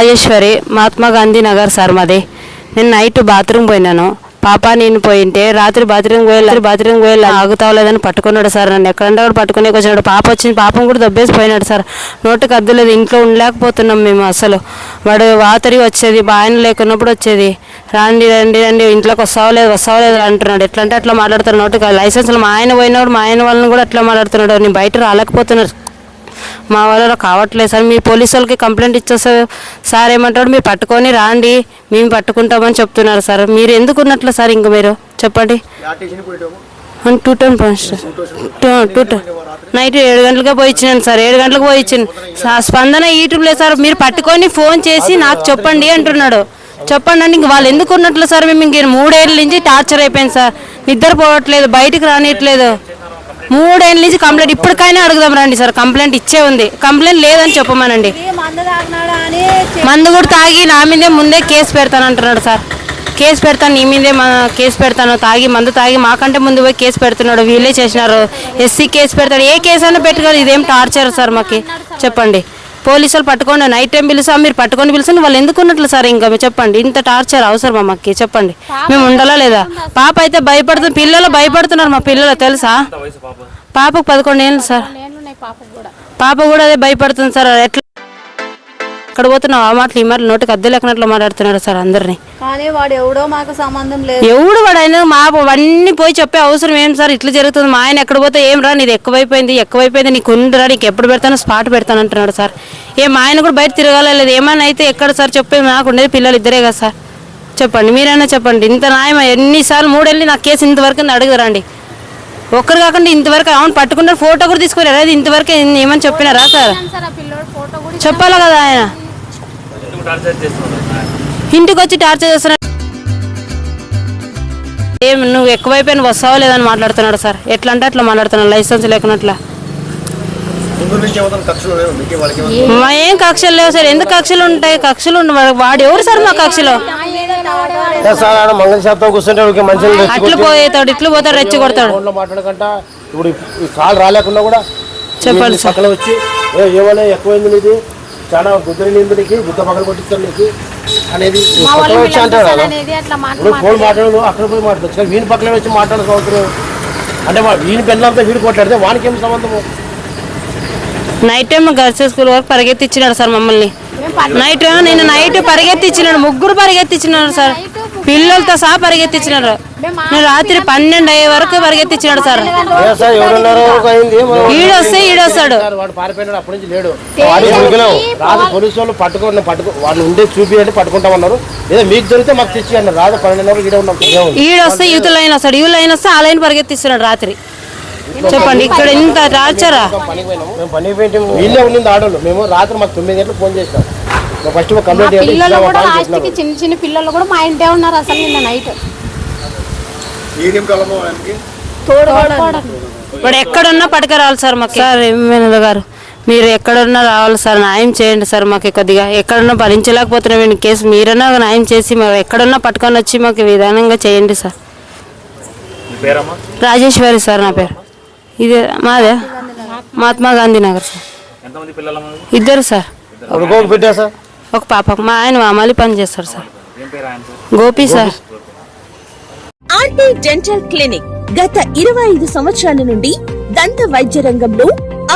Rajeshwari Mahatma Gandhi Nagar sir మాది. నేను night bathroom పోయినాను. పాప నేను పోయింటే రాత్రి బాత్రూమ్ పోయి బాత్రూమ్ పోయి ఆగుతావలేదని పట్టుకున్నాడు సార్ నన్ను. ఎక్కడంటే కూడా పట్టుకునే వచ్చినాడు. పాప వచ్చింది. పాపం కూడా దబ్బేసి పోయినాడు సార్. నోటికి అద్దులేదు ఇంట్లో ఉండలేకపోతున్నాం మేము అసలు. వాడు వాతరి వచ్చేది బాయన లేకున్నప్పుడు వచ్చేది. రండి రండి రండి. ఇంట్లోకి వస్తావో లేదు? వస్తావో లేదు అంటున్నాడు. ఎట్లా అంటే అట్లా మాట్లాడుతున్నాడు నోటికి లైసెన్స్లో మా ఆయన పోయినప్పుడు మా ఆయన వాళ్ళని కూడా అట్లా మాట్లాడుతున్నాడు. నేను బయట రాలేకపోతున్నాడు మా వాళ్ళలో కావట్లేదు సార్. మీ పోలీసు వాళ్ళకి కంప్లైంట్ ఇచ్చేస్తారు సార్. ఏమంటాడు మీరు పట్టుకొని రాండి మేము పట్టుకుంటామని చెప్తున్నారు సార్. మీరు ఎందుకు ఉన్నట్లు సార్ ఇంక మీరు? చెప్పండి. Two two two ten night ఏడు గంటలకే పోయి ఇచ్చినాను సార్. ఏడు గంటలకు పోయి ఇచ్చాను స్పందన యూట్యూబ్లో సార్. మీరు పట్టుకొని ఫోన్ చేసి నాకు చెప్పండి అంటున్నాడు. చెప్పండి ఇంక వాళ్ళు ఎందుకు ఉన్నట్లు సార్? మేము ఇంక మూడేళ్ళ నుంచి టార్చర్ అయిపోయింది సార్. నిద్రపోవట్లేదు బయటికి రానియట్లేదు. మూడేళ్ళ నుంచి కంప్లైంట్ ఇప్పటికైనా అడుగుదాం రండి సార్. కంప్లైంట్ ఇచ్చే ఉంది. కంప్లైంట్ లేదని చెప్పమనండి. మందు కూడా తాగి నా మీదే ముందే కేసు పెడతాను అంటున్నాడు సార్. కేసు పెడతాను నీ మీదే మా కేసు పెడతాను. తాగి మందు తాగి మాకంటే ముందు పోయి కేసు పెడుతున్నాడు. వీళ్ళే చేసినారు. ఎస్సీ కేసు పెడతాడు. ఏ కేసు అయినా పెట్టుకోవాలి. ఇదేం టార్చర్ సార్ మాకి? చెప్పండి. పోలీసులు పట్టుకోండి నైట్ టైం పిలుసా మీరు పట్టుకొని పిలుసండి వాళ్ళు ఎందుకు ఉన్నట్లు సార్ ఇంకా మీరు చెప్పండి. ఇంత టార్చర్ అవసరమా మాకు? చెప్పండి. మేము ఉండాలా లేదా? పాప అయితే భయపడుతుంది. పిల్లలు భయపడుతున్నారు మా పిల్లలు తెలుసా? పాపకు పదకొండు ఏళ్ళు సార్. పాప కూడా అదే భయపడుతుంది సార్. ఎట్లా అక్కడ పోతున్నావు ఆ మాటలు ఈ మాటలు నోటికి అద్దె లేకున్నట్లు మాట్లాడుతున్నాడు సార్ అందరినీ. కానీ వాడు ఎవడో మాకు సంబంధం లేదు. ఎవడు వాడు అయినా మా అవన్నీ పోయి చెప్పే అవసరం ఏం సార్? ఇట్లా జరుగుతుంది. మా ఆయన ఎక్కడ పోతే ఏం రా నీది ఎక్కువైపోయింది ఎక్కువైపోయింది నీకు ఉండురా నీకు ఎప్పుడు పెడతానో స్పాట్ పెడతాను అంటున్నాడు సార్. ఏ మా ఆయన కూడా బయట తిరగాల లేదు. ఏమైనా అయితే ఎక్కడ సార్ చెప్పే నాకు ఉండేది పిల్లలు ఇద్దరే కదా సార్. చెప్పండి మీరైనా చెప్పండి. ఇంత న్యాయం ఎన్నిసార్లు మూడెళ్ళి నాకు కేసు ఇంతవరకు అడుగురండి ఒక్కరు కాకుండా ఇంతవరకు అవును పట్టుకున్నారు ఫోటో కూడా తీసుకోలేరు? అది ఇంతవరకు ఏమని చెప్పినారా సార్? చెప్పాలి కదా ఆయన? ఇంటికి వచ్చి టార్చర్ చేస్తున్నాడు ఏం నువ్వు ఎక్కువైపోయిన వస్తావో లేదని మాట్లాడుతున్నాడు సార్. ఎట్లా అంటే అట్లా మాట్లాడుతున్నాడు లైసెన్స్ లేకున్నట్లా. ఏం కక్షలు లేవు సార్. ఎందుకు కక్షలు ఉంటాయి? కక్షలు వాడు- ఎవరు సార్ మా కక్షలో? అట్లు పోతాడు ఇట్లు పోతాడు రెచ్చి కొడతాడు. ఫోన్లో మాట్లాడకంట. ఇప్పుడు ఈ కాల్ రాలేకుండా కూడా చెప్పాలి ఈ పక్కన వచ్చి "ఏ, ఏమైనా ఎక్కువైంది చాలా గుద్దరి నీంది నీకు గుద్ద పక్కన కొట్టిస్తాను నీకు అనేది ఇప్పుడు ఫోన్ మాట్లాడదు అక్కడ పోయి మాట్లాడచ్చు వీని పక్కన వచ్చి మాట్లాడాల్సిన అవసరం అంటే వీని పెళ్ళంతా వీడు కొట్లాడితే వానికి ఏం సంబంధము? నైట్ టైం గర్ల్స్ స్కూల్ వరకు పరిగెత్తిచ్చినాడు సార్ మమ్మల్ని. నైట్ నేను నైట్ పరిగెత్తిచ్చినాడు ముగ్గురు పరిగెత్తిచ్చినాడు సార్. పిల్లలతో సహా పరిగెత్తిచ్చినారు. నేను రాత్రి పన్నెండు అయ్యే వరకు పరిగెత్తిచ్చినాడు సార్. ఈడొస్తే ఈడొస్తాడు. సార్ వాడు పారిపోయినాడు అప్పటి నుంచి లేడు. వాడిని దొరికినాం రాదు పోలీసు వాళ్ళు పట్టుకో పట్టుకో వాడిని ఉండే చూపి అంటే పట్టుకుంటామన్నారు ఏదో మీకు దొరికితే మాకు రాదు ఈడే ఉన్నాం. ఈడొస్తే యూత్ లైన్ వస్తాడు. యూ లైన్ వస్తే ఆ లైన్ పరిగెత్తిస్తున్నాడు రాత్రి. చెప్పండి ఇక్కడ ఇంత టార్చరా? పనికి పోయినాము మేము పనికి పోయింటే వీళ్ళే ఉండింది ఆడోళ్ళు. మేము రాత్రి మాకు తొమ్మిది గంటలకు ఫోన్ చేసినాం. మేము ఫస్ట్ పిల్లలు కూడా కాల్ లాస్ట్ చేసినాము. కి చిన్న చిన్న పిల్లలు కూడా మా ఇంటే ఉన్నారు అసలు నిన్న నైట్ ఇప్పుడు ఎక్కడున్నా పట్టుకురావాలి సార్ మాకు. సార్ ఎమ్మెల్యే గారు మీరు ఎక్కడున్నా రావాలి సార్ న్యాయం చేయండి సార్ మాకు కొద్దిగా ఎక్కడున్నా భరించలేకపోతున్నాం ఈ కేసు మీరన్నా న్యాయం చేసి మేము ఎక్కడున్నా పట్టుకొని వచ్చి మాకు విధానంగా చేయండి సార్. రాజేశ్వరి సార్ నా పేరు. ఇదే మాదే? మహాత్మా గాంధీ నగర్ సార్. ఇద్దరు సార్? ఒక పాప మా ఆయన మామూలు పని చేస్తారు sir. Gopi sir. RT dental clinic గత ఇరవై ఐదు సంవత్సరాల నుండి దంత వైద్య రంగంలో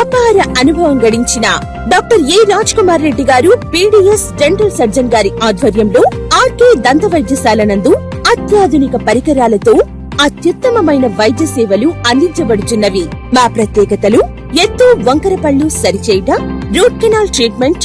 అపార అనుభవం గడించిన doctor A Raj Kumar Reddy garu PDS dental surgeon గారి ఆధ్వర్యంలో ఆర్కే దంత వైద్యశాల నందు అత్యాధునిక పరికరాలతో అత్యుత్తమమైన వైద్య సేవలు అందించబడుచున్నవి. మా ప్రత్యేకతలు ఎత్తు వంకరపళ్ళు సరిచేయుట root canal treatment